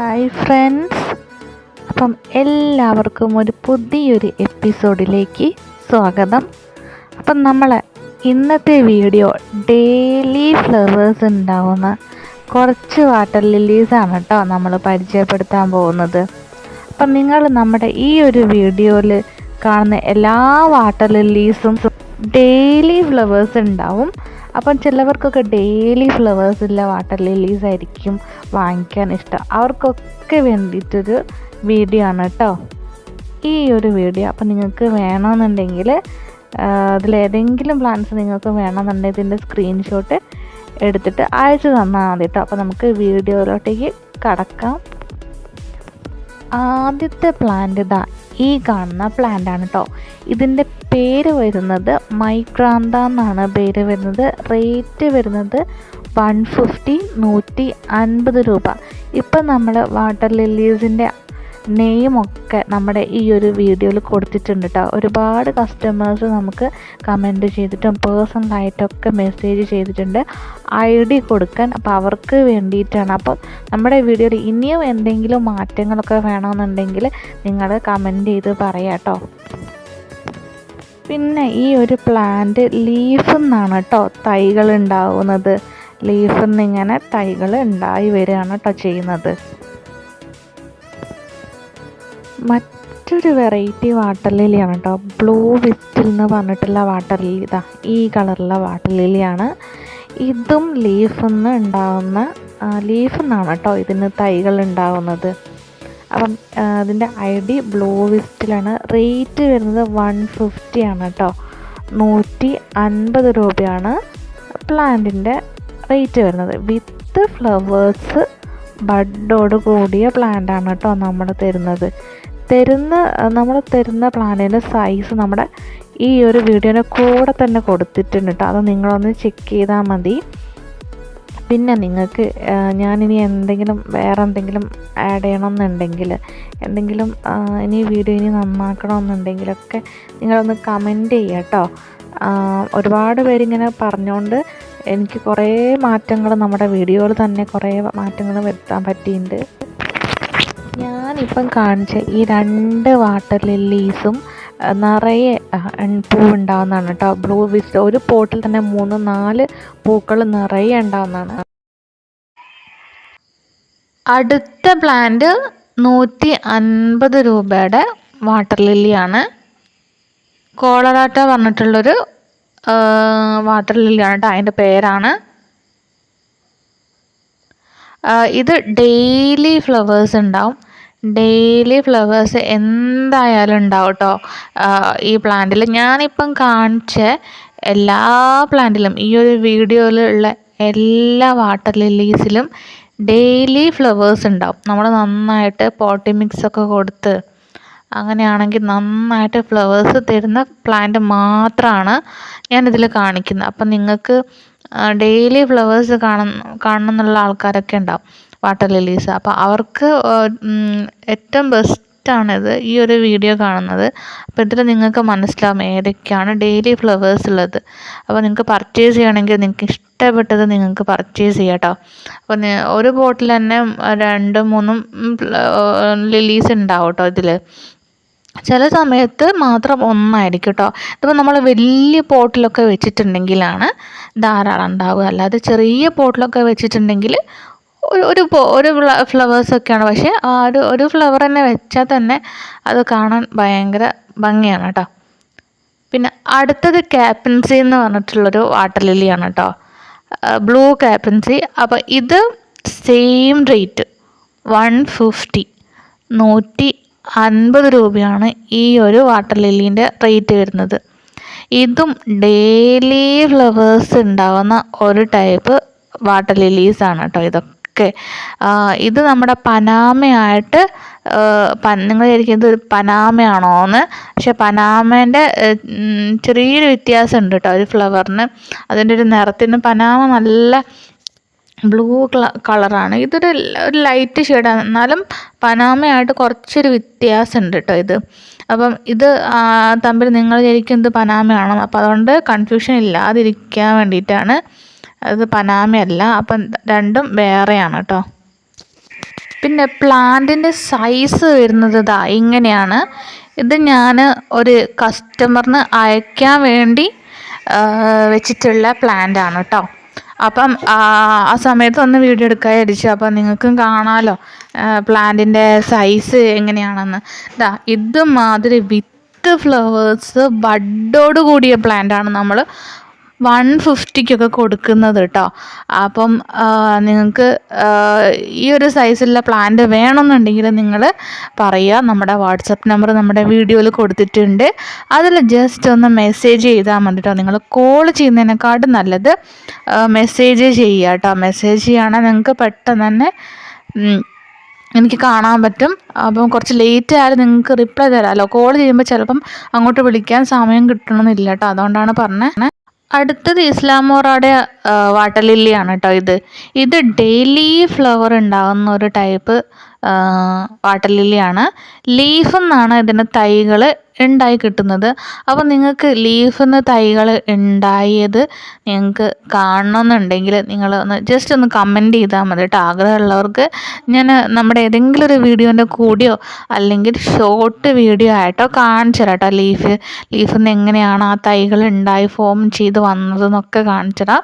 Hi friends അപ്പം എല്ലാവർക്കും ഒരു പുതിയൊരു എപ്പിസോഡിലേക്ക് സ്വാഗതം. അപ്പം നമ്മൾ ഇന്നത്തെ വീഡിയോ ഡെയിലി ഫ്ലവേഴ്സ് ഉണ്ടാവുന്ന കുറച്ച് വാട്ടർ ലില്ലീസാണ് കേട്ടോ നമ്മൾ പരിചയപ്പെടുത്താൻ പോകുന്നത്. അപ്പം നിങ്ങൾ നമ്മുടെ ഈ ഒരു വീഡിയോയിൽ കാണുന്ന എല്ലാ വാട്ടർ ലില്ലീസും ഡെയിലി ഫ്ലവേഴ്സ് ഉണ്ടാവും. അപ്പം ചിലവർക്കൊക്കെ ഡെയിലി ഫ്ലവേഴ്സുള്ള വാട്ടർ ലില്ലീസ് ആയിരിക്കും വാങ്ങിക്കാൻ ഇഷ്ടം. അവർക്കൊക്കെ വേണ്ടിയിട്ടൊരു വീഡിയോ ആണ് കേട്ടോ ഈ ഒരു വീഡിയോ അപ്പം നിങ്ങൾക്ക് വേണമെന്നുണ്ടെങ്കിൽ അതിലേതെങ്കിലും പ്ലാൻസ് നിങ്ങൾക്ക് വേണമെന്നുണ്ടെങ്കിൽ ഇതിന്റെ സ്ക്രീൻഷോട്ട് എടുത്തിട്ട് അയച്ചു തന്നാൽ മതി കേട്ടോ അപ്പോൾ നമുക്ക് വീഡിയോയിലോട്ടേക്ക് കടക്കാം. ആദ്യത്തെ പ്ലാന്റ് ഇതാ ഈ കാണുന്ന പ്ലാന്റ് ആണ് കേട്ടോ ഇതിന്റെ പേര് വരുന്നത് മൈക്രാന്ത എന്നാണ് പേര് വരുന്നത്. റേറ്റ് വരുന്നത് വൺ ഫിഫ്റ്റി നൂറ്റി അൻപത് രൂപ. ഇപ്പം നമ്മൾ വാട്ടർ ലില്ലീസിന്റെ നെയിമൊക്കെ നമ്മുടെ ഈ ഒരു വീഡിയോയിൽ കൊടുത്തിട്ടുണ്ട് കേട്ടോ ഒരുപാട് കസ്റ്റമേഴ്സ് നമുക്ക് കമന്റ് ചെയ്തിട്ടും പേഴ്സണലായിട്ടൊക്കെ മെസ്സേജ് ചെയ്തിട്ടുണ്ട്. ഐ ഡി കൊടുക്കാൻ അപ്പോൾ അവർക്ക് വേണ്ടിയിട്ടാണ്. അപ്പോൾ നമ്മുടെ വീഡിയോയിൽ ഇനിയും എന്തെങ്കിലും മാറ്റങ്ങളൊക്കെ വേണമെന്നുണ്ടെങ്കിൽ നിങ്ങൾ കമന്റ് ചെയ്ത് പറയാം കേട്ടോ പിന്നെ ഈ ഒരു പ്ലാന്റ് ലീഫിൽ നിന്നാണ് കേട്ടോ തൈകൾ ഉണ്ടാവുന്നത് ലീഫിൽ നിന്ന് ഇങ്ങനെ തൈകൾ ഉണ്ടായി വരികയാണ് കേട്ടോ ചെയ്യുന്നത്. മറ്റൊരു വെറൈറ്റി വാട്ടർ ലിലിയാണ് കേട്ടോ ബ്ലൂ വിസ്റ്റിൽ എന്ന് പറഞ്ഞിട്ടുള്ള വാട്ടർ ലിലി ഇതാ. ഈ കളറുള്ള വാട്ടർ ലിലിയാണ് ഇതും ലീഫിൽ നിന്ന് ഉണ്ടാവുന്ന ലീഫിൽ നിന്നാണ് കേട്ടോ ഇതിന് തൈകൾ ഉണ്ടാവുന്നത് അപ്പം അതിന്റെ ഐ ഡി ബ്ലൂ വിസ്റ്റിലാണ് റേറ്റ് വരുന്നത് വൺ ഫിഫ്റ്റി ആണ് കേട്ടോ. നൂറ്റി അൻപത് രൂപയാണ് പ്ലാന്റിന്റെ റേറ്റ് വരുന്നത്. വിത്ത് ഫ്ലവേഴ്സ് ബഡോട് കൂടിയ പ്ലാന്റ് ആണ് കേട്ടോ നമ്മൾ തരുന്നത്. തരുന്ന നമ്മൾ തരുന്ന പ്ലാന്റിന്റെ സൈസ് നമ്മുടെ ഈ ഒരു വീഡിയോന്റെ കൂടെ തന്നെ കൊടുത്തിട്ടുണ്ട് കേട്ടോ. അത് നിങ്ങളൊന്ന് ചെക്ക് ചെയ്താൽ മതി. പിന്നെ നിങ്ങൾക്ക് ഞാനിനി എന്തെങ്കിലും വേറെ എന്തെങ്കിലും ആഡ് ചെയ്യണമെന്നുണ്ടെങ്കിൽ എന്തെങ്കിലും ഇനി വീഡിയോ ഇനി നന്നാക്കണമെന്നുണ്ടെങ്കിലൊക്കെ നിങ്ങളൊന്ന് കമന്റ് ചെയ്യുക കേട്ടോ ഒരുപാട് പേരിങ്ങനെ പറഞ്ഞുകൊണ്ട് എനിക്ക് കുറേ മാറ്റങ്ങൾ നമ്മുടെ വീഡിയോയിൽ തന്നെ കുറേ മാറ്റങ്ങൾ വരുത്താൻ പറ്റിയിട്ടുണ്ട് ഞാനിപ്പം കാണിച്ച ഈ രണ്ട് വാട്ടർ ലില്ലീസും നിറയെ പൂ ഉണ്ടാവുന്നതാണ് കേട്ടോ. ബ്ലൂ വിസ്റ്റ് ഒരു പോട്ടിൽ തന്നെ മൂന്ന് നാല് പൂക്കൾ നിറയെ ഉണ്ടാവുന്നതാണ്. അടുത്ത പ്ലാന്റ് നൂറ്റി അൻപത് രൂപയുടെ വാട്ടർ ലില്ലിയാണ് കോളറാട്ട പറഞ്ഞിട്ടുള്ളൊരു വാട്ടർ ലില്ലിയാണ് കേട്ടോ അതിന്റെ പേരാണ്. ഇത് ഡെയിലി ഫ്ലവേഴ്സ് ഉണ്ടാവും. ഡെയിലി ഫ്ലവേഴ്സ് എന്തായാലും ഉണ്ടാവും കേട്ടോ ഈ പ്ലാന്റിൽ ഞാനിപ്പം കാണിച്ച എല്ലാ പ്ലാന്റിലും ഈ ഒരു വീഡിയോയിലുള്ള എല്ലാ വാട്ടർ ലില്ലീസിലും ഡെയിലി ഫ്ലവേഴ്സ് ഉണ്ടാവും. നമ്മൾ നന്നായിട്ട് പോട്ടി മിക്സ് ഒക്കെ കൊടുത്ത് അങ്ങനെയാണെങ്കിൽ നന്നായിട്ട് ഫ്ലവേഴ്സ് തരുന്ന പ്ലാന്റ് മാത്രമാണ് ഞാനിതിൽ കാണിക്കുന്നത്. അപ്പം നിങ്ങൾക്ക് ഡെയിലി ഫ്ലവേഴ്സ് കാണുന്ന കാണണം എന്നുള്ള ആൾക്കാരൊക്കെ ഉണ്ടാവും. വാട്ടർ ലില്ലീസ് അപ്പോൾ അവർക്ക് ഏറ്റവും ബെസ്റ്റ് ാണിത് ഈ ഒരു വീഡിയോ കാണുന്നത്. അപ്പോൾ ഇതിൽ നിങ്ങൾക്ക് മനസ്സിലാവും ഏതൊക്കെയാണ് ഡെയിലി ഫ്ലവേഴ്സ് ഉള്ളത്. അപ്പോൾ നിങ്ങൾക്ക് പർച്ചേസ് ചെയ്യണമെങ്കിൽ നിങ്ങൾക്ക് ഇഷ്ടപ്പെട്ടത് നിങ്ങൾക്ക് പർച്ചേസ് ചെയ്യാം കേട്ടോ അപ്പോൾ ഒരു ബോട്ടിൽ തന്നെ രണ്ടും മൂന്നും ലില്ലീസ് ഉണ്ടാവും കേട്ടോ ഇതിൽ ചില സമയത്ത് മാത്രം ഒന്നായിരിക്കും കേട്ടോ ഇതിപ്പോൾ നമ്മൾ വലിയ പോട്ടിലൊക്കെ വെച്ചിട്ടുണ്ടെങ്കിലാണ് ധാരാളം ഉണ്ടാവുക. അല്ലാതെ ചെറിയ പോട്ടിലൊക്കെ വെച്ചിട്ടുണ്ടെങ്കിൽ ഒരു ഒരു ഫ്ലവേഴ്സൊക്കെയാണ് പക്ഷേ ആ ഒരു ഒരു ഫ്ലവർ തന്നെ വെച്ചാൽ തന്നെ അത് കാണാൻ ഭയങ്കര ഭംഗിയാണ് കേട്ടോ. പിന്നെ അടുത്തത് ക്യാപ്പൻസി എന്ന് പറഞ്ഞിട്ടുള്ളൊരു വാട്ടർ ലില്ലിയാണ് കേട്ടോ. ബ്ലൂ ക്യാപ്പൻസി അപ്പോൾ ഇത് സെയിം റേറ്റ് വൺ ഫിഫ്റ്റി നൂറ്റി അൻപത് രൂപയാണ് ഈ ഒരു വാട്ടർ ലില്ലീന്റെ റേറ്റ് വരുന്നത്. ഇതും ഡെയിലി ഫ്ലവേഴ്സ് ഉണ്ടാവുന്ന ഒരു ടൈപ്പ് വാട്ടർ ലില്ലീസാണ് കേട്ടോ ഇതൊക്കെ ഇത് നമ്മുടെ പനാമയായിട്ട് നിങ്ങൾ വിചാരിക്കും ഒരു പനാമയാണോ എന്ന് പക്ഷെ പനാമേന്റെ ചെറിയൊരു വ്യത്യാസം ഉണ്ട് കേട്ടോ ഒരു ഫ്ലവറിന്. അതിന്റെ ഒരു നിറത്തിന് പനാമ നല്ല ബ്ലൂ കളറാണ്. ഇതൊരു ഒരു ലൈറ്റ് ഷെയ്ഡാണ്. എന്നാലും പനാമയായിട്ട് കുറച്ചൊരു വ്യത്യാസം ഉണ്ട് കേട്ടോ ഇത്. അപ്പം ഇത് തമ്മിൽ നിങ്ങൾ ശരിക്കും ഇത് പനാമയാണോ അപ്പം അതുകൊണ്ട് കൺഫ്യൂഷൻ ഇല്ലാതിരിക്കാൻ വേണ്ടിയിട്ടാണ് അത് പനാമയല്ല അപ്പം രണ്ടും വേറെയാണ് കേട്ടോ പിന്നെ പ്ലാന്റിന്റെ സൈസ് വരുന്നത് ഇതാ ഇങ്ങനെയാണ്. ഇത് ഞാൻ ഒരു കസ്റ്റമറിന് അയക്കാൻ വേണ്ടി വെച്ചിട്ടുള്ള പ്ലാന്റ് ആണ് കേട്ടോ അപ്പം ആ സമയത്ത് ഒന്ന് വീഡിയോ എടുക്കാതിരിച്ചു അപ്പം നിങ്ങൾക്കും കാണാമല്ലോ പ്ലാന്റിന്റെ സൈസ് എങ്ങനെയാണെന്ന്. ഇതാ ഇതുമാതിരി വിത്ത് ഫ്ലവേഴ്സ് ബഡോട് കൂടിയ പ്ലാന്റാണ് നമ്മൾ വൺ ഫിഫ്റ്റിക്കൊക്കെ കൊടുക്കുന്നത് കേട്ടോ അപ്പം നിങ്ങൾക്ക് ഈ ഒരു സൈസിലുള്ള പ്ലാന്റ് വേണമെന്നുണ്ടെങ്കിൽ നിങ്ങൾ പറയുക. നമ്മുടെ വാട്സപ്പ് നമ്പർ നമ്മുടെ വീഡിയോയിൽ കൊടുത്തിട്ടുണ്ട്. അതിൽ ജസ്റ്റ് ഒന്ന് മെസ്സേജ് ചെയ്താൽ മതി കേട്ടോ നിങ്ങൾ കോൾ ചെയ്യുന്നതിനെക്കാട്ടും നല്ലത് മെസ്സേജ് ചെയ്യുക കേട്ടോ മെസ്സേജ് ചെയ്യുകയാണെങ്കിൽ നിങ്ങൾക്ക് പെട്ടെന്ന് തന്നെ എനിക്ക് കാണാൻ പറ്റും. അപ്പം കുറച്ച് ലേറ്റ് ആയാലും നിങ്ങൾക്ക് റിപ്ലൈ തരാമല്ലോ കോൾ ചെയ്യുമ്പോൾ ചിലപ്പം അങ്ങോട്ട് വിളിക്കാൻ സമയം കിട്ടണമെന്നില്ല കേട്ടോ അതുകൊണ്ടാണ് പറഞ്ഞത് അടുത്തത് ഇസ്ലാമോറയുടെ വാട്ടർ ലില്ലിയാണ് കേട്ടോ ഇത്. ഇത് ഡെയിലി ഫ്ലവർ ഉണ്ടാകുന്ന ഒരു ടൈപ്പ് വാട്ടർ ലില്ലിയാണ് ലീഫ് എന്നാണ് ഇതിന് തൈകൾ ഉണ്ടായി കിട്ടുന്നത്. അപ്പോൾ നിങ്ങൾക്ക് ലീഫിൽ തൈകൾ ഉണ്ടായത് നിങ്ങൾക്ക് കാണണമെന്നുണ്ടെങ്കിൽ നിങ്ങൾ ഒന്ന് ജസ്റ്റ് ഒന്ന് കമന്റ് ചെയ്താൽ മതി കേട്ടോ ആഗ്രഹമുള്ളവർക്ക് ഞാൻ നമ്മുടെ ഏതെങ്കിലും ഒരു വീഡിയോന്റെ കൂടിയോ അല്ലെങ്കിൽ ഷോർട്ട് വീഡിയോ ആയിട്ടോ കാണിച്ചു തരാം ലീഫ് ലീഫിൽ നിന്ന് എങ്ങനെയാണ് ആ തൈകൾ ഉണ്ടായി ഫോം ചെയ്ത് വന്നതെന്നൊക്കെ കാണിച്ചു തരാം.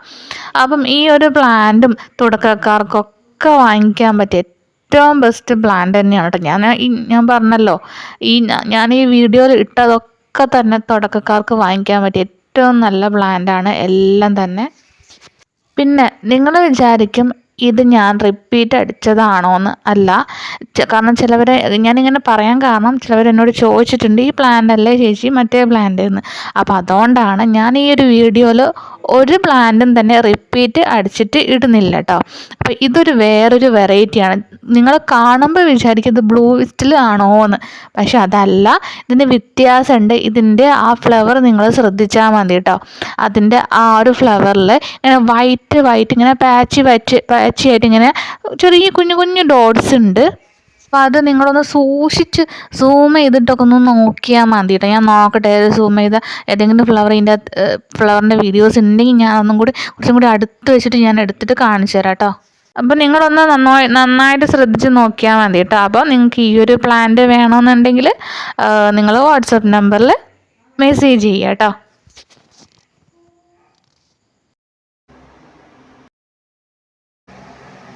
അപ്പം ഈ ഒരു പ്ലാന്റും തുടക്കക്കാർക്കൊക്കെ വാങ്ങിക്കാൻ പറ്റിയ ഏറ്റവും ബെസ്റ്റ് പ്ലാൻ തന്നെയാണ് കേട്ടോ ഞാൻ ഞാൻ പറഞ്ഞല്ലോ ഈ ഞാൻ ഈ വീഡിയോയിൽ ഇട്ടതൊക്കെ തന്നെ തുടക്കക്കാർക്ക് വാങ്ങിക്കാൻ പറ്റിയ ഏറ്റവും നല്ല പ്ലാന്റാണ് എല്ലാം തന്നെ. പിന്നെ നിങ്ങൾ വിചാരിക്കും ഇത് ഞാൻ റിപ്പീറ്റ് അടിച്ചതാണോ എന്ന് അല്ല കാരണം ചിലവർ ഞാനിങ്ങനെ പറയാൻ കാരണം ചിലവർ എന്നോട് ചോദിച്ചിട്ടുണ്ട് ഈ പ്ലാന്റ് അല്ലേ ചേച്ചി മറ്റേ പ്ലാന്റ് എന്ന് അപ്പോൾ അതുകൊണ്ടാണ് ഞാൻ ഈ ഒരു വീഡിയോയിൽ ഒരു പ്ലാന്റും തന്നെ റിപ്പീറ്റ് അടിച്ചിട്ട് ഇടുന്നില്ല കേട്ടോ അപ്പോൾ ഇതൊരു വേറൊരു വെറൈറ്റിയാണ് നിങ്ങൾ കാണുമ്പോൾ വിചാരിക്കും ഇത് ബ്ലൂ വിസ്റ്റിൽ ആണോ എന്ന് പക്ഷെ അതല്ല ഇതിന് വ്യത്യാസമുണ്ട് ഇതിന്റെ ആ ഫ്ലവർ നിങ്ങൾ ശ്രദ്ധിച്ചാൽ മതി കേട്ടോ അതിന്റെ ആ ഒരു ഫ്ലവറിൽ ഇങ്ങനെ വൈറ്റ് വൈറ്റ് ഇങ്ങനെ പാച്ച് പാച്ച് പാച്ചിയായിട്ട് ഇങ്ങനെ ചെറിയ കുഞ്ഞു കുഞ്ഞു ഡോട്ട്സ് ഉണ്ട്. അപ്പോൾ അത് നിങ്ങളൊന്ന് സൂക്ഷിച്ച് സൂം ചെയ്തിട്ടൊക്കെ ഒന്ന് നോക്കിയാൽ മതി കേട്ടോ ഞാൻ നോക്കട്ടെ സൂം ചെയ്ത ഏതെങ്കിലും ഫ്ലവറിന്റെ ഫ്ലവറിന്റെ വീഡിയോസ് ഉണ്ടെങ്കിൽ ഞാൻ ഒന്നും കൂടി കുറച്ചും കൂടി അടുത്ത് വെച്ചിട്ട് ഞാൻ എടുത്തിട്ട് കാണിച്ചു തരാം കേട്ടോ അപ്പം നിങ്ങളൊന്ന് നന്നായി നന്നായിട്ട് ശ്രദ്ധിച്ച് നോക്കിയാൽ മതി കേട്ടോ അപ്പോൾ നിങ്ങൾക്ക് ഈ ഒരു പ്ലാന്റ് വേണമെന്നുണ്ടെങ്കിൽ നിങ്ങൾ വാട്സപ്പ് നമ്പറിൽ മെസ്സേജ് ചെയ്യുക കേട്ടോ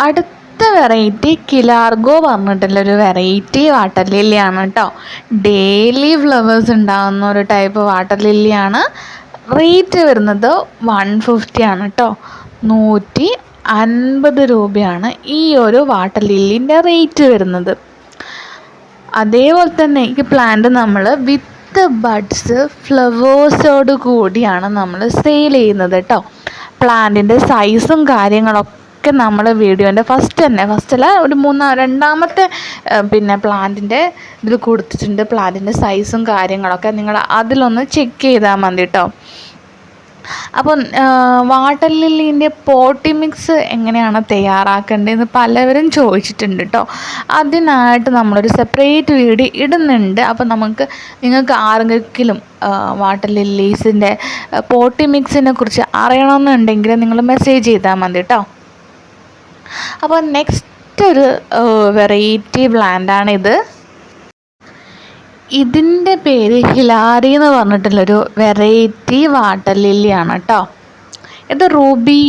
അടുത്ത വെറൈറ്റി കിലാർഗോ പറഞ്ഞിട്ടുള്ള ഒരു വെറൈറ്റി വാട്ടർ ലില്ലിയാണ് കേട്ടോ ഡെയിലി ഫ്ലവേഴ്സ് ഉണ്ടാകുന്ന ഒരു ടൈപ്പ് വാട്ടർ ലില്ലിയാണ് റേറ്റ് വരുന്നത് വൺ ഫിഫ്റ്റി ആണ് കേട്ടോ നൂറ്റി അൻപത് രൂപയാണ് ഈ ഒരു വാട്ടർ ലില്ലിന്റെ റേറ്റ് വരുന്നത്. അതേപോലെ തന്നെ ഈ പ്ലാന്റ് നമ്മൾ വിത്ത് ബഡ്സ് ഫ്ലവേഴ്സോട് കൂടിയാണ് നമ്മൾ സെയിൽ ചെയ്യുന്നത് കേട്ടോ പ്ലാന്റിന്റെ സൈസും കാര്യങ്ങളൊക്കെ ഒക്കെ നമ്മൾ വീഡിയോന്റെ ഫസ്റ്റ് തന്നെ. ഫസ്റ്റല്ല ഒരു മൂന്നാ രണ്ടാമത്തെ പിന്നെ പ്ലാന്റിന്റെ ഇതിൽ കൊടുത്തിട്ടുണ്ട്. പ്ലാന്റിന്റെ സൈസും കാര്യങ്ങളൊക്കെ നിങ്ങൾ അതിലൊന്ന് ചെക്ക് ചെയ്താൽ മതി കേട്ടോ അപ്പോൾ വാട്ടർ ലില്ലീന്റെ പോട്ടി മിക്സ് എങ്ങനെയാണ് തയ്യാറാക്കേണ്ടതെന്ന് പലവരും ചോദിച്ചിട്ടുണ്ട് കേട്ടോ അതിനായിട്ട് നമ്മളൊരു സെപ്പറേറ്റ് വീഡിയോ ഇടുന്നുണ്ട്. അപ്പോൾ നമുക്ക് നിങ്ങൾക്ക് ആരെങ്കിലും വാട്ടർ ലില്ലീസിന്റെ പോട്ടി മിക്സിനെ കുറിച്ച് അറിയണമെന്നുണ്ടെങ്കിൽ നിങ്ങൾ മെസ്സേജ് ചെയ്താൽ മതി കേട്ടോ അപ്പോൾ നെക്സ്റ്റ് ഒരു വെറൈറ്റി പ്ലാന്റാണിത് ഇതിന്റെ പേര് ഹിലാരി എന്ന് പറഞ്ഞിട്ടുള്ളൊരു വെറൈറ്റി വാട്ടർ ലില്ലിയാണ് കേട്ടോ ഇത് റൂബി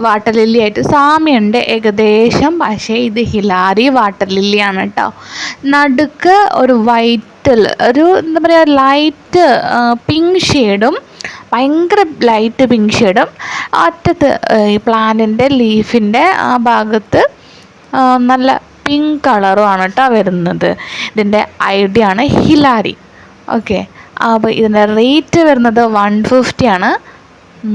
വാട്ടർ ലില്ലി ആയിട്ട് സാമ്യമുണ്ട് ഏകദേശം പക്ഷേ ഇത് ഹിലാരി വാട്ടർ ലില്ലിയാണ് കേട്ടോ നടുക്ക് ഒരു വൈറ്റിൽ ഒരു എന്താ പറയുക ലൈറ്റ് പിങ്ക് ഷെയ്ഡും ഭയങ്കര ലൈറ്റ് പിങ്ക് ഷെയ്ഡും അറ്റത്ത് ഈ പ്ലാന്റിന്റെ ലീഫിന്റെ ആ ഭാഗത്ത് നല്ല പിങ്ക് കളറുമാണ് കേട്ടോ വരുന്നത്. ഇതിന്റെ ഐഡിയ ആണ് ഹിലാരി. ഓക്കെ അപ്പോൾ ഇതിന്റെ റേറ്റ് വരുന്നത് വൺ ഫിഫ്റ്റിയാണ്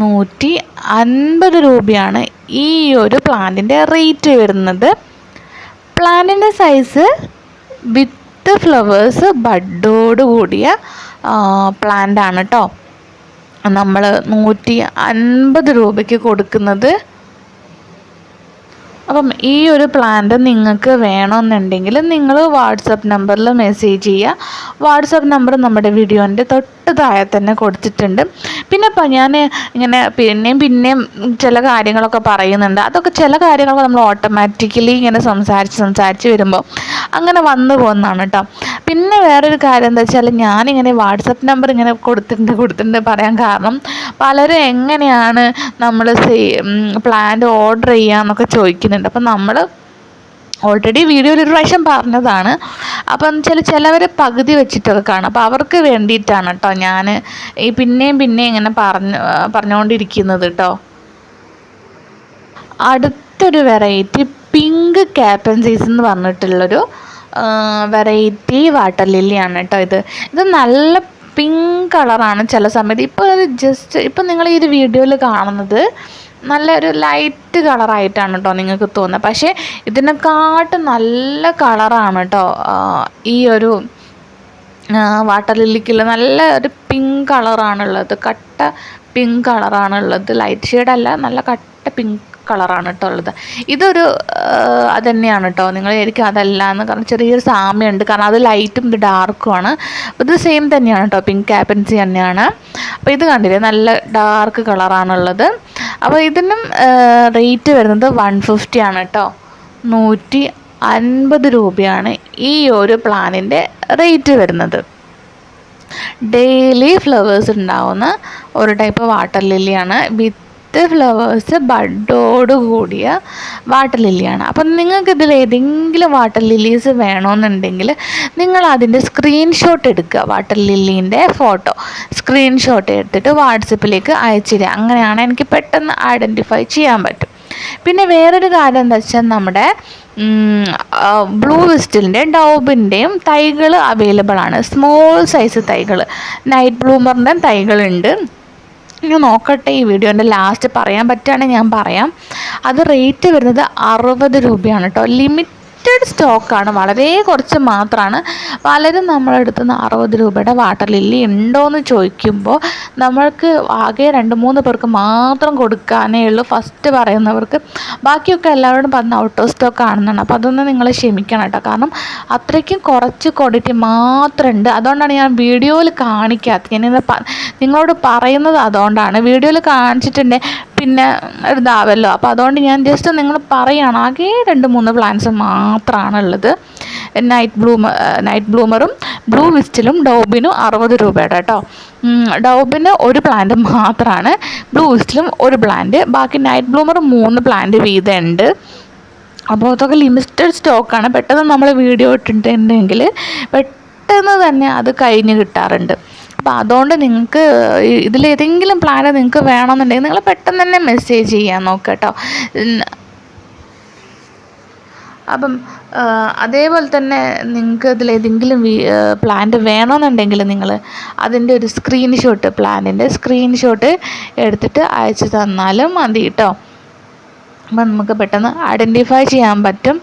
നൂറ്റി അൻപത് രൂപയാണ് ഈ ഒരു പ്ലാന്റിന്റെ റേറ്റ് വരുന്നത്. പ്ലാന്റിന്റെ സൈസ് വിത്ത് ഫ്ലവേഴ്സ് ബഡോട് കൂടിയ പ്ലാന്റ് ആണ് കേട്ടോ നമ്മൾ നൂറ്റി അൻപത് രൂപയ്ക്ക് കൊടുക്കുന്നത്. അപ്പം ഈ ഒരു പ്ലാന്റ് നിങ്ങൾക്ക് വേണമെന്നുണ്ടെങ്കിൽ നിങ്ങൾ വാട്സപ്പ് നമ്പറിൽ മെസ്സേജ് ചെയ്യുക. വാട്സപ്പ് നമ്പർ നമ്മുടെ വീഡിയോന്റെ തൊട്ട് താഴെ തന്നെ കൊടുത്തിട്ടുണ്ട്. പിന്നെ ഇപ്പം ഞാൻ ഇങ്ങനെ പിന്നെയും പിന്നെയും ചില കാര്യങ്ങളൊക്കെ പറയുന്നുണ്ട്. അതൊക്കെ ചില കാര്യങ്ങളൊക്കെ നമ്മൾ ഓട്ടോമാറ്റിക്കലി ഇങ്ങനെ സംസാരിച്ച് സംസാരിച്ച് വരുമ്പോൾ അങ്ങനെ വന്നു പോകുന്നതാണ് കേട്ടോ. പിന്നെ വേറൊരു കാര്യം എന്താ വെച്ചാൽ ഞാനിങ്ങനെ വാട്സപ്പ് നമ്പർ ഇങ്ങനെ കൊടുത്തിട്ടുണ്ട് കൊടുത്തിട്ടുണ്ട് പറയാൻ കാരണം പലരും എങ്ങനെയാണ് നമ്മൾ പ്ലാന്റ് ഓർഡർ ചെയ്യാന്നൊക്കെ ചോദിക്കുന്നുണ്ട്. അപ്പം നമ്മൾ ഓൾറെഡി വീഡിയോയിൽ ഒരു പ്രാവശ്യം പറഞ്ഞതാണ്. അപ്പം എന്ന് വെച്ചാൽ ചിലവർ പകുതി വെച്ചിട്ടൊക്കെ കാണും. അപ്പോൾ അവർക്ക് വേണ്ടിയിട്ടാണ് കേട്ടോ ഞാൻ ഈ പിന്നെയും പിന്നെയും ഇങ്ങനെ പറഞ്ഞ് പറഞ്ഞുകൊണ്ടിരിക്കുന്നത് കേട്ടോ. അടുത്തൊരു വെറൈറ്റി പിങ്ക് ക്യാപ്പൻസീസ് എന്ന് പറഞ്ഞിട്ടുള്ളൊരു വെറൈറ്റി വാട്ടർ ലില്ലിയാണ് കേട്ടോ ഇത്. ഇത് നല്ല പിങ്ക് കളറാണ് ചില സമയത്ത്. ഇപ്പോൾ അത് ജസ്റ്റ് ഇപ്പം നിങ്ങൾ ഈ ഒരു വീഡിയോയിൽ കാണുന്നത് നല്ലൊരു ലൈറ്റ് കളറായിട്ടാണ് കേട്ടോ നിങ്ങൾക്ക് തോന്നുന്നത്. പക്ഷേ ഇതിനെക്കാട്ടും നല്ല കളറാണ് കേട്ടോ ഈ ഒരു വാട്ടർ ലില്ലിക്കുള്ള നല്ല ഒരു പിങ്ക് കളറാണുള്ളത് കട്ട പിങ്ക് കളറാണുള്ളത് ലൈറ്റ് ഷെയ്ഡല്ല നല്ല കട്ട പിങ്ക് കളറാണ് കേട്ടോ ഉള്ളത്. ഇതൊരു അത് തന്നെയാണ് കേട്ടോ. നിങ്ങൾ എനിക്ക് അതല്ല എന്ന് കാരണം ചെറിയൊരു സാമ്യമുണ്ട്. കാരണം അത് ലൈറ്റും ഇത് ഡാർക്കുമാണ് ഇത് സെയിം തന്നെയാണ് കേട്ടോ. പിങ്ക് ക്യാപ്പൻസി തന്നെയാണ്. അപ്പോൾ ഇത് കണ്ടില്ലേ? നല്ല ഡാർക്ക് കളറാണുള്ളത് അപ്പോൾ ഇതിനും റേറ്റ് വരുന്നത് വൺ ഫിഫ്റ്റി ആണ് കേട്ടോ. നൂറ്റി അൻപത് രൂപയാണ് ഈ ഒരു പ്ലാനിന്റെ റേറ്റ് വരുന്നത്. ഡെയിലി ഫ്ലവേഴ്സ് ഉണ്ടാവുന്ന ഒരു ടൈപ്പ് വാട്ടർ ലില്ലിയാണ് വിത്ത് വിത്ത് ഫ്ലവേഴ്സ് ബഡോട് കൂടിയ വാട്ടർ ലില്ലിയാണ്. അപ്പം നിങ്ങൾക്ക് ഇതിൽ ഏതെങ്കിലും വാട്ടർ ലില്ലീസ് വേണമെന്നുണ്ടെങ്കിൽ നിങ്ങൾ അതിന്റെ സ്ക്രീൻഷോട്ട് എടുക്കുക വാട്ടർ ലില്ലീന്റെ ഫോട്ടോ. സ്ക്രീൻഷോട്ട് എടുത്തിട്ട് വാട്സപ്പിലേക്ക് അയച്ചിടുക. അങ്ങനെയാണ് എനിക്ക് പെട്ടെന്ന് ഐഡന്റിഫൈ ചെയ്യാൻ പറ്റും. പിന്നെ വേറൊരു കാര്യം എന്താ വെച്ചാൽ നമ്മുടെ ബ്ലൂ വിസ്റ്റിലിന്റെ ഡൗബിന്റെയും തൈകൾ അവൈലബിൾ ആണ്. സ്മോൾ സൈസ് തൈകൾ. നൈറ്റ് ബ്ലൂമറിന്റെ തൈകളുണ്ട്. ഇനി നോക്കട്ടെ ഈ വീഡിയോന്റെ ലാസ്റ്റ് പറയാൻ പറ്റുകയാണെങ്കിൽ ഞാൻ പറയാം. അത് റേറ്റ് വരുന്നത് അറുപത് രൂപയാണ് കേട്ടോ. ലിമിറ്റ് ലിമിറ്റഡ് സ്റ്റോക്കാണ്. വളരെ കുറച്ച് മാത്രമാണ് പലരും നമ്മളെടുത്ത് നിന്ന് അറുപത് രൂപയുടെ വാട്ടർ ലില്ലി ഉണ്ടോയെന്ന് ചോദിക്കുമ്പോൾ നമ്മൾക്ക് ആകെ രണ്ട് മൂന്ന് പേർക്ക് മാത്രം കൊടുക്കാനേ ഉള്ളൂ. ഫസ്റ്റ് പറയുന്നവർക്ക് ബാക്കിയൊക്കെ എല്ലാവരോടും പറഞ്ഞ ഔട്ട് ഓഫ് സ്റ്റോക്ക് ആണെന്നാണ്. അപ്പോൾ അതൊന്ന് നിങ്ങൾ ക്ഷമിക്കണം കേട്ടോ. കാരണം അത്രയ്ക്കും കുറച്ച് ക്വാണ്ടിറ്റി മാത്രമുണ്ട് അതുകൊണ്ടാണ് ഞാൻ വീഡിയോയിൽ കാണിക്കാത്തത്. ഞാനിത് നിങ്ങളോട് പറയുന്നത് അതുകൊണ്ടാണ്. വീഡിയോയിൽ കാണിച്ചിട്ടുണ്ടെങ്കിൽ പിന്നെ ഇതാവല്ലോ അപ്പോൾ അതുകൊണ്ട് ഞാൻ ജസ്റ്റ് നിങ്ങൾ പറയുകയാണ് ആകെ രണ്ട് മൂന്ന് പ്ലാന്റ്സ് മാത്രമാണുള്ളത് നൈറ്റ് ബ്ലൂമ നൈറ്റ് ബ്ലൂമറും ബ്ലൂ വിസ്റ്റിലും ഡോബിനും അറുപത് രൂപയുടെ കേട്ടോ ഡോബിന് ഒരു പ്ലാന്റ് മാത്രമാണ് ബ്ലൂ വിസ്റ്റിലും ഒരു പ്ലാന്റ് ബാക്കി നൈറ്റ് ബ്ലൂമർ മൂന്ന് പ്ലാന്റ് വീതമുണ്ട് അപ്പോൾ അതൊക്കെ ലിമിറ്റഡ് സ്റ്റോക്കാണ് പെട്ടെന്ന് നമ്മൾ വീഡിയോ ഇട്ടിട്ടുണ്ടെങ്കിൽ പെട്ടെന്ന് തന്നെ അത് കഴിഞ്ഞ് കിട്ടാറുണ്ട്. അപ്പോൾ അതുകൊണ്ട് നിങ്ങൾക്ക് ഇതിലേതെങ്കിലും പ്ലാൻ നിങ്ങൾക്ക് വേണമെന്നുണ്ടെങ്കിൽ നിങ്ങൾ പെട്ടെന്ന് തന്നെ മെസ്സേജ് ചെയ്യാൻ നോക്കുക കേട്ടോ അപ്പം അതേപോലെ തന്നെ നിങ്ങൾക്ക് ഇതിലേതെങ്കിലും പ്ലാന്റ് വേണമെന്നുണ്ടെങ്കിൽ നിങ്ങൾ അതിന്റെ ഒരു സ്ക്രീൻഷോട്ട് പ്ലാനിന്റെ സ്ക്രീൻഷോട്ട് എടുത്തിട്ട് അയച്ചു തന്നാലും മതി കേട്ടോ അപ്പം നമുക്ക് പെട്ടെന്ന് ഐഡന്റിഫൈ ചെയ്യാൻ പറ്റും.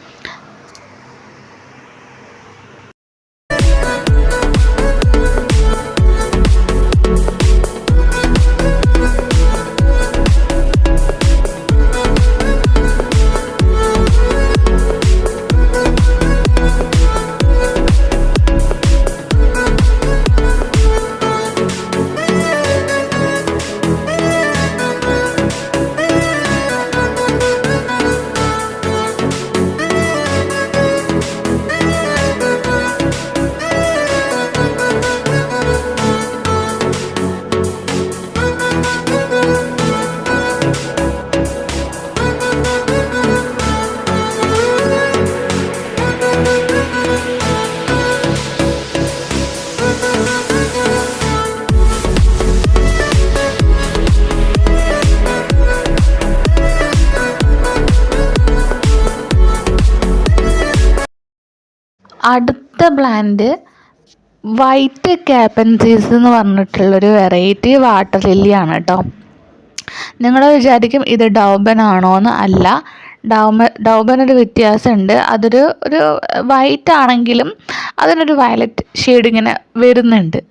അടുത്ത പ്ലാന്റ് വൈറ്റ് ക്യാപ്പൻസീസ് എന്ന് പറഞ്ഞിട്ടുള്ളൊരു വെറൈറ്റി വാട്ടർ ലില്ലിയാണ് കേട്ടോ. നിങ്ങൾ വിചാരിക്കും ഇത് ഡൗബൻ ആണോ എന്ന് അല്ല. ഡൗമ ഡൗബനൊരു വ്യത്യാസമുണ്ട്. അതൊരു ഒരു വൈറ്റ് ആണെങ്കിലും അതിനൊരു വയലറ്റ് ഷെയ്ഡ് ഇങ്ങനെ വരുന്നുണ്ട്.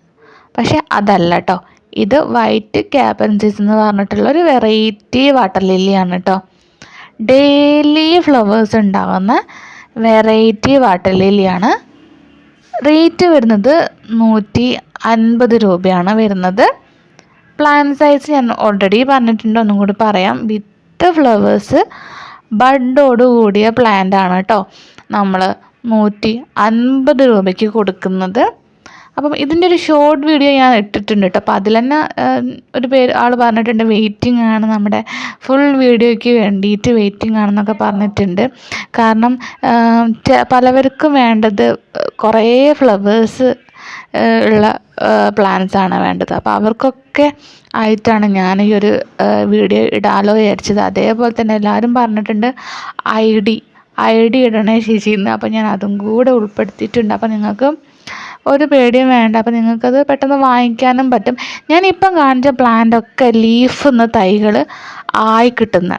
പക്ഷെ അതല്ല കേട്ടോ. ഇത് വൈറ്റ് ക്യാപ്പൻസീസ് എന്ന് പറഞ്ഞിട്ടുള്ള ഒരു വെറൈറ്റി വാട്ടർ ലില്ലിയാണ് കേട്ടോ. ഡെയിലി ഫ്ലവേഴ്സ് ഉണ്ടാകുന്ന വെറൈറ്റി വാട്ടർ ലില്ലിയാണ്. റേറ്റ് വരുന്നത് നൂറ്റി അൻപത് രൂപയാണ് വരുന്നത്. പ്ലാന്റ് സൈസ് ഞാൻ ഓൾറെഡി പറഞ്ഞിട്ടുണ്ട് ഒന്നും കൂടി പറയാം. വിത്ത് ഫ്ലവേഴ്സ് ബഡോട് കൂടിയ പ്ലാന്റ് ആണ് കേട്ടോ നമ്മൾ നൂറ്റി അൻപത് രൂപയ്ക്ക് കൊടുക്കുന്നത്. അപ്പം ഇതിന്റെ ഒരു ഷോർട്ട് വീഡിയോ ഞാൻ ഇട്ടിട്ടുണ്ട് കേട്ടോ. അപ്പോൾ അതിൽ തന്നെ ഒരു പേര് ആൾ പറഞ്ഞിട്ടുണ്ട് വെയിറ്റിംഗ് ആണ് നമ്മുടെ ഫുൾ വീഡിയോയ്ക്ക് വേണ്ടിയിട്ട് വെയിറ്റിംഗ് ആണെന്നൊക്കെ പറഞ്ഞിട്ടുണ്ട്. കാരണം പലവർക്കും വേണ്ടത് കുറേ ഫ്ലവേഴ്സ് ഉള്ള പ്ലാൻസ് ആണ് വേണ്ടത്. അപ്പോൾ അവർക്കൊക്കെ ആയിട്ടാണ് ഞാൻ ഈ ഒരു വീഡിയോ ഇടാലോ വിചാരിച്ചത്. അതേപോലെ തന്നെ എല്ലാവരും പറഞ്ഞിട്ടുണ്ട് ഐ ഡി ഐ ഡി ഇടണേ ചേച്ചിന്ന് അപ്പോൾ ഞാൻ അതും കൂടെ ഉൾപ്പെടുത്തിയിട്ടുണ്ട്. അപ്പോൾ നിങ്ങൾക്ക് ഒരു പേടിയും വേണ്ട. അപ്പോൾ നിങ്ങൾക്കത് പെട്ടെന്ന് വാങ്ങിക്കാനും പറ്റും. ഞാനിപ്പം കാണിച്ച പ്ലാന്റൊക്കെ ലീഫ് എന്ന തൈകൾ ആയി കിട്ടുന്ന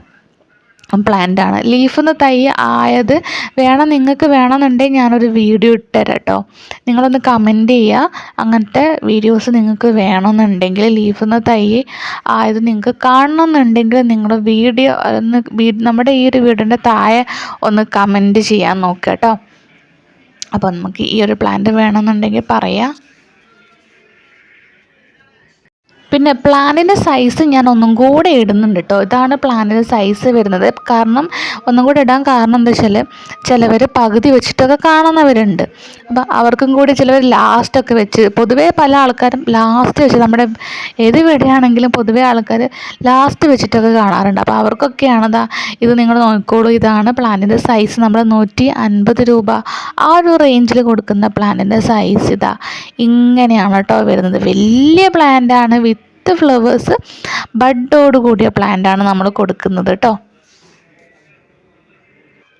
പ്ലാന്റാണ് ലീഫെന്ന് ലീഫ് തൈ ആയത് വേണം നിങ്ങൾക്ക് വേണമെന്നുണ്ടെങ്കിൽ ഞാനൊരു വീഡിയോ ഇട്ടുതരാം കേട്ടോ നിങ്ങളൊന്ന് കമന്റ് ചെയ്യുക അങ്ങനത്തെ വീഡിയോസ് നിങ്ങൾക്ക് വേണമെന്നുണ്ടെങ്കിൽ ലീഫെന്ന് തൈ ആയത് നിങ്ങൾക്ക് കാണണമെന്നുണ്ടെങ്കിൽ നിങ്ങൾ വീഡിയോ ഒന്ന് നമ്മുടെ ഈ ഒരു വീടിന്റെ താഴെ ഒന്ന് കമന്റ് ചെയ്യാൻ നോക്കുക കേട്ടോ. അപ്പോൾ നമുക്ക് ഈ ഒരു പ്ലാന്റ് വേണമെന്നുണ്ടെങ്കിൽ പറയാം. പിന്നെ പ്ലാനിന്റെ സൈസ് ഞാൻ ഒന്നും കൂടെ ഇടുന്നുണ്ട് കേട്ടോ ഇതാണ് പ്ലാനിന്റെ സൈസ് വരുന്നത്. കാരണം ഒന്നും കൂടെ ഇടാൻ കാരണം എന്താ വെച്ചാൽ ചിലവർ പകുതി വെച്ചിട്ടൊക്കെ കാണുന്നവരുണ്ട്. അപ്പോൾ അവർക്കും കൂടി ചിലവർ ലാസ്റ്റൊക്കെ വെച്ച് പൊതുവേ പല ആൾക്കാരും ലാസ്റ്റ് വെച്ച് നമ്മുടെ ഏത് വീടാണെങ്കിലും പൊതുവേ ആൾക്കാർ ലാസ്റ്റ് വെച്ചിട്ടൊക്കെ കാണാറുണ്ട്. അപ്പോൾ അവർക്കൊക്കെയാണ് ഇതാ ഇത് നിങ്ങൾ നോക്കിക്കോളൂ. ഇതാണ് പ്ലാനിന്റെ സൈസ് നമ്മൾ നൂറ്റി അൻപത് രൂപ ആ ഒരു റേഞ്ചിൽ കൊടുക്കുന്ന പ്ലാനിന്റെ സൈസ് ഇതാ. ഇങ്ങനെയാണ് കേട്ടോ വരുന്നത്. വലിയ പ്ലാന്റാണ് വിത്ത് വിത്ത് ഫ്ലവേഴ്സ് ബഡോട് കൂടിയ പ്ലാന്റാണ് നമ്മൾ കൊടുക്കുന്നത് കേട്ടോ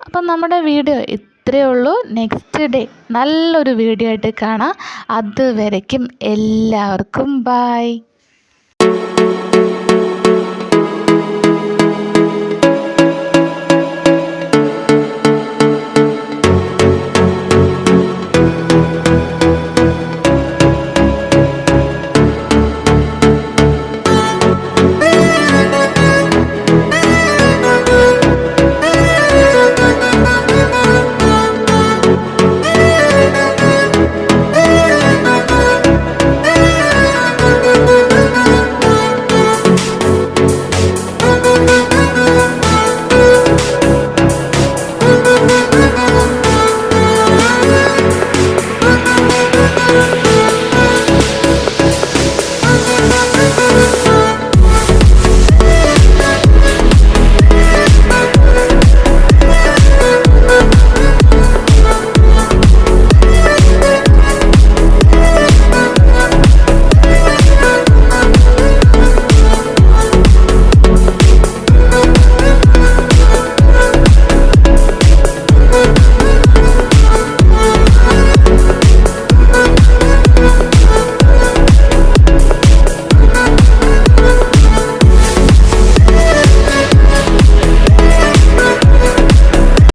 അപ്പം നമ്മുടെ വീഡിയോ ഇത്രയേ ഉള്ളൂ. നെക്സ്റ്റ് ഡേ നല്ലൊരു വീഡിയോ ആയിട്ട് കാണാം. അതുവരയ്ക്കും എല്ലാവർക്കും ബായ്